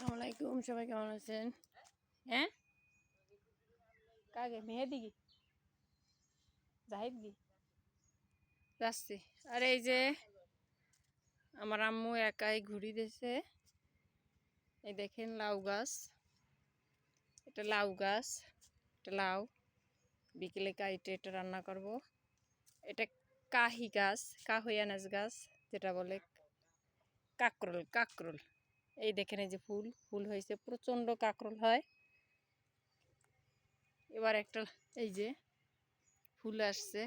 আসসালামু আলাইকুম, সবাই কেমন আছেন? হ্যাঁ? কাকে? মেহেদি কি? জাহিদ কি? যাচ্ছি। আর এই যে আমার আম্মু একাই ঘুরি দিয়েছে এই দেখেন লাউ গাছ। এটা লাউ গাছ, এটা লাউ। বিকেলে কাইটে এটা রান্না করব। এটা কাহি গাছ, কাহইয়ানাজ গাছ, যেটা বলে কাকরোল কাকরোল। এই দেখেন এই যে ফুল ফুল হয়েছে, প্রচণ্ড কাকরোল হয়। এবার একটা এই যে ফুল আসছে।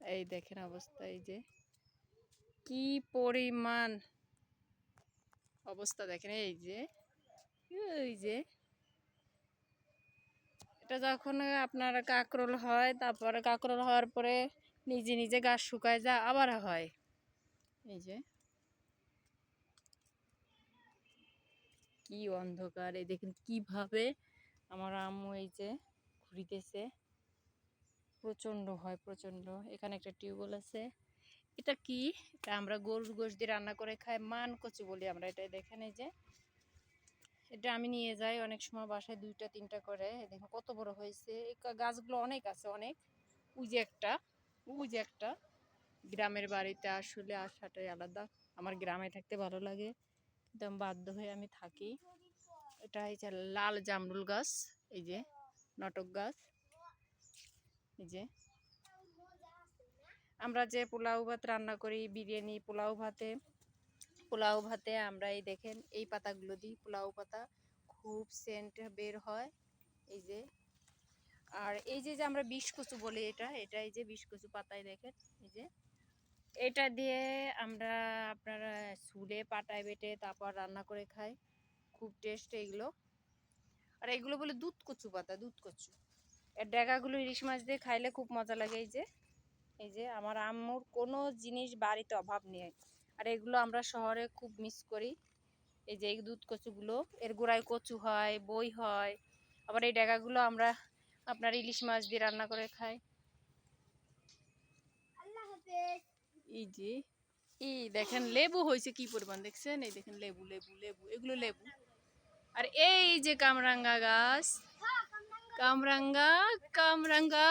এই দেখেন অবস্থা, এই যে কি পরিমাণ অবস্থা দেখেন, এই যে এই যে। এটা যখন আপনার কাকরোল হয়, তারপরে কাকরোল হওয়ার পরে নিজে নিজে গাছ শুকায়, যা আবার হয়। এই যে। কি অন্ধকার, এই দেখেন কীভাবে আমার আম্মু এই যে ঘুরিতেছে। প্রচণ্ড হয়, প্রচণ্ড। এখানে একটা টিউবওয়েল আছে। এটা কি? এটা আমরা গরুর গোশ দিয়ে রান্না করে খাই, মান কচু বলি আমরা এটা, দেখেন এই যে। এটা আমি নিয়ে যাই অনেক সময় বাসায় দুইটা, তিনটা করে। দেখেন কত বড় হয়েছে। গাছগুলো অনেক আছে, অনেক। যে একটা যে একটা। গ্রামের বাড়িতে আসলে আসাটাই আলাদা। আমার গ্রামে থাকতে ভালো লাগে। আমি বাধ্য হয়ে আমি থাকি। এটা হচ্ছে লাল জামরুল গাছ, এই যে নটক গাছ, এই যে। আমরা যে পোলাও ভাত রান্না করি, বিরিয়ানি, পোলাও ভাতে পোলাও ভাতে আমরা এই দেখেন, এই পাতাগুলো দিই, পোলাও পাতা খুব সেন্ট বের হয়, এই যে। আর এই যে যে আমরা বিষ কচু বলি এটা এটা এই যে বিষ কচু পাতায় দেখেন, এই যে। এটা দিয়ে আমরা আপনারা সুলে পাটায় বেটে তারপর রান্না করে খাই। খুব টেস্ট এগুলো। আর এগুলো বলে দুধ কচু পাতা, দুধ কচু। এর ডেগাগুলো ইলিশ মাছ দিয়ে খাইলে খুব মজা লাগে এই যে। এই যে আমার আম্মুর কোনো জিনিস বাড়িতে অভাব নেই। আর এগুলো আমরা শহরে খুব মিস করি। এই যে এই দুধ কচুগুলো, এর গোড়ায় কচু হয়, বই হয়। আবার এই ডেগাগুলো আমরা আপনার ইলিশ মাছ দিয়ে রান্না করে খাই। এই যে, এই দেখেন লেবু হয়েছে কি পরিমাণ, দেখছেন? এই দেখেন লেবু লেবু লেবু, এগুলো লেবু। আর এই যে কামরাঙ্গা গাছ, কামরাঙ্গা কামরাঙ্গা,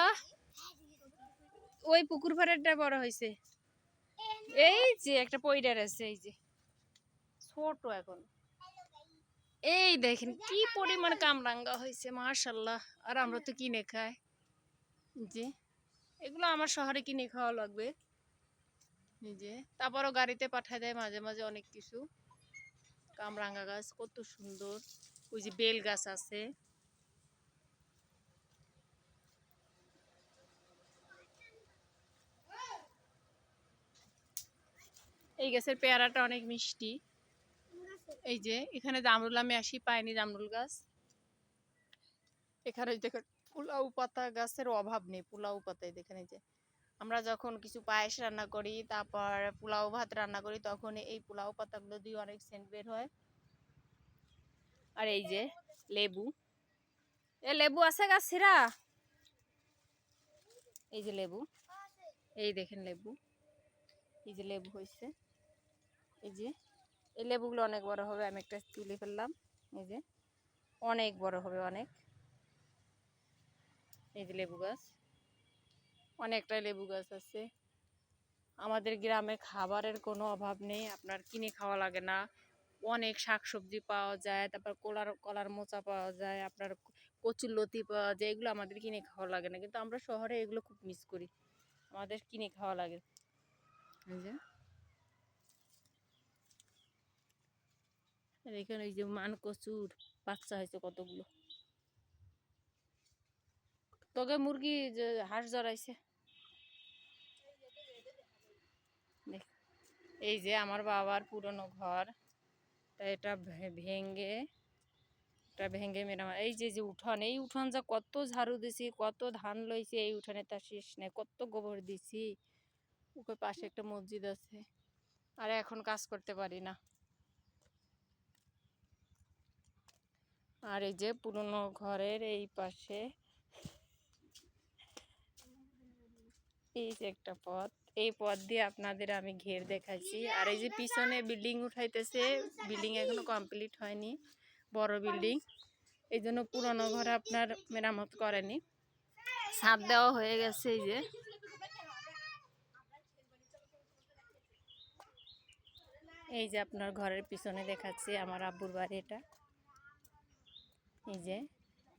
ওই পুকুর পাড়েরটা বড় হয়েছে। এই যে একটা পয়ডার আছে, এই যে। ছোট এখন। এই দেখেন কি পরিমাণ কামরাঙ্গা হয়েছে মার্শাল্লাহ আর আমরা তো কিনে খাই। যে এগুলো আমার শহরে কিনে খাওয়া লাগবে। যে তারপরও গাড়িতে পাঠায় দেয় মাঝে মাঝে অনেক কিছু। কামরাঙ্গা গাছ কত সুন্দর। ওই যে বেল গাছ আছে। এই গাছের পেয়ারাটা অনেক মিষ্টি। এই যে, এখানে জামরুল আমি আসি, পাইনি জামরুল গাছ। এখানে দেখেন পোলাও পাতা গাছের অভাব নেই, পোলাও পাতায় দেখেন এই যে। আমরা যখন কিছু পায়েস রান্না করি, তারপর পোলাও ভাত রান্না করি, তখন এই পোলাও পাতাগুলো দিয়ে অনেক সেন্ট বের হয়। আর এই যে লেবু। এ লেবু আছে গাছিরা এই যে লেবু। এই দেখেন লেবু। এই যে লেবু হয়েছে এই যে, এই লেবুগুলো অনেক বড় হবে, আমি একটা তুলে ফেললাম। এই যে, অনেক বড় হবে অনেক। এই যে লেবু গাছ। অনেকটা লেবু গাছ আছে। আমাদের গ্রামে খাবারের কোনো অভাব নেই, আপনার কিনে খাওয়া লাগে না। অনেক শাকসবজি পাওয়া যায়, তারপর কলার কলার মোচা পাওয়া যায়, আপনার কচুর লতি পাওয়া যায়, এগুলো আমাদের কিনে খাওয়া লাগে না। কিন্তু আমরা শহরে এগুলো খুব মিস করি। আমাদের কিনে খাওয়া লাগে। যে। এখানে এই যে মান কচুর বাচ্চা হয়েছে কতগুলো। তোকে মুরগি হাঁস জড়াইছে দেখ এই যে আমার বাবার পুরনো ঘর, তা এটা ভেঙে এটা ভেঙে মেরাম এই যে যে উঠান, এই উঠান যা কত ঝাড়ু দিছি, কত ধান লইছি, এই উঠানে তার শেষ নেই, কত গোবর দিছি ওকে পাশে একটা মসজিদ আছে, আর এখন কাজ করতে পারি না। আর এই যে পুরনো ঘরের এই পাশে, এই যে একটা পথ। এই পথ দিয়ে আপনাদের আমি ঘের দেখাইছি আর এই যে পিছনে বিল্ডিং উঠাইতেছে, বিল্ডিং এখনও কমপ্লিট হয়নি, বড় বিল্ডিং। এই জন্য পুরনো ঘর আপনার মেরামত করেনি। ছাদ দেওয়া হয়ে গেছে এই যে। এই যে আপনার ঘরের পিছনে দেখাচ্ছি আমার আব্বুর বাড়ি এটা। এই যে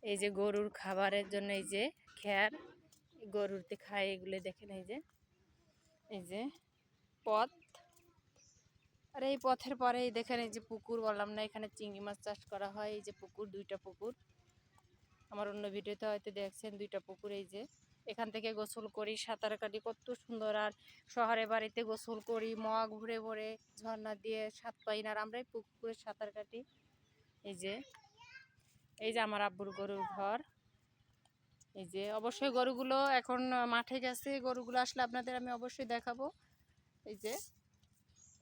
এই যে গরুর খাবারের জন্য এই যে খ্যার গরুরতে খায় এগুলো দেখেন এই যে। এই যে, পথ। আর এই পথের পরে দেখেন এই যে পুকুর, বললাম না এখানে চিংড়ি মাছ চাষ করা হয়, এই যে পুকুর, দুইটা পুকুর। আমার অন্য ভিডিওতে হয়তো দেখছেন দুইটা পুকুর, এই যে। এখান থেকে গোসল করি, সাঁতার কাটি, কত সুন্দর। আর শহরে বাড়িতে গোসল করি, মগ ঘুরে ভরে, ঝর্ণা দিয়ে সাত পাই না, আর আমরা এই পুকুরে সাঁতার কাটি। এই যে এই যে আমার আব্বুর গরুর ঘর। এই যে অবশ্যই গরুগুলো এখন মাঠে গেছে, গরুগুলো আসলে আপনাদের আমি অবশ্যই দেখাবো। এই যে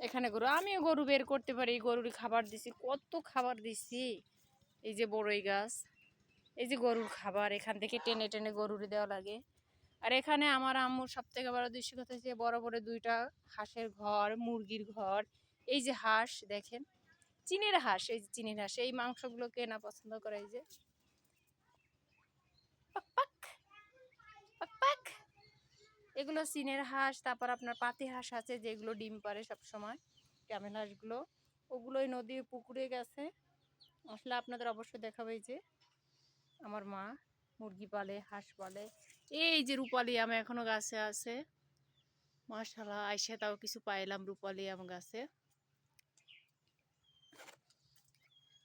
এখানে গরু, আমিও গরু বের করতে পারি গরুর খাবার দিছি, কত খাবার দিছি। এই যে বড়ই গাছ, এই যে গরুর খাবার, এখান থেকে টেনে টেনে গরুর দেওয়া লাগে। আর এখানে আমার আম্মুর সব থেকে বড় দৃশ্য কথা হচ্ছে বড় বড় দুইটা হাঁসের ঘর, মুরগির ঘর, এই যে হাঁস দেখেন, চীনের হাঁস, এই যে চিনির হাঁস, এই মাংসগুলো কেনা পছন্দ করে, এই যে এগুলো চীনের হাঁস, তারপর আপনার পাতি হাঁস আছে যেগুলো ডিম পারে সব সময় ক্যামেল হাঁসগুলো, ওগুলোই নদী পুকুরে গেছে। আসলে আপনাদের অবশ্যই দেখাবে যে, আমার মা মুরগি পালে, হাঁস পালে, এই যে রূপালি আম এখনও গাছে আছে। মাশাল্লাহ আইসে তাও কিছু পাইলাম রূপালি আম গাছে।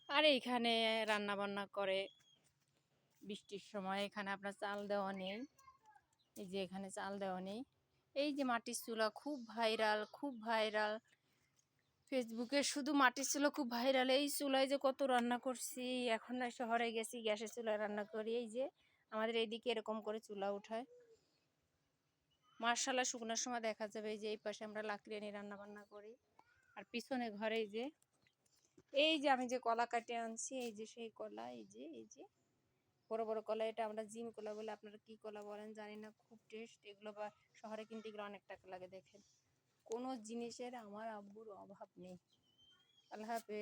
আর এইখানে রান্না বান্না করে, বৃষ্টির সময় এখানে আপনার চাল দেওয়া নেই। এই যে এখানে চাল দেওয়া নেই। এই যে মাটির চুলা খুব ভাইরাল খুব ভাইরাল। ফেসবুকে শুধু মাটির চুলা খুব ভাইরাল। এই চুলায় যে কত রান্না করছি, এখন না শহরে গেছি, গ্যাসের চুলায় রান্না করি। এই যে আমাদের এইদিকে এরকম করে চুলা উঠায়। মার্শাল্লাহ শুকনোর সময় দেখা যাবে এই যে এই পাশে আমরা লাকড়ি এনে রান্না বান্না করি। আর পিছনে ঘরে যে, এই যে আমি যে কলা কাটে আনছি, এই যে সেই কলা, এই যে এই যে। বড় বড় কলা এটা আমরা জিম কলা বলে আপনারা কি কলা বলেন জানি না, খুব টেস্ট এগুলো বা শহরে কিনতে গেলে অনেক টাকা লাগে দেখেন। কোনো জিনিসের আমার আব্বুর অভাব নেই। আল্লাহ হাফেজ।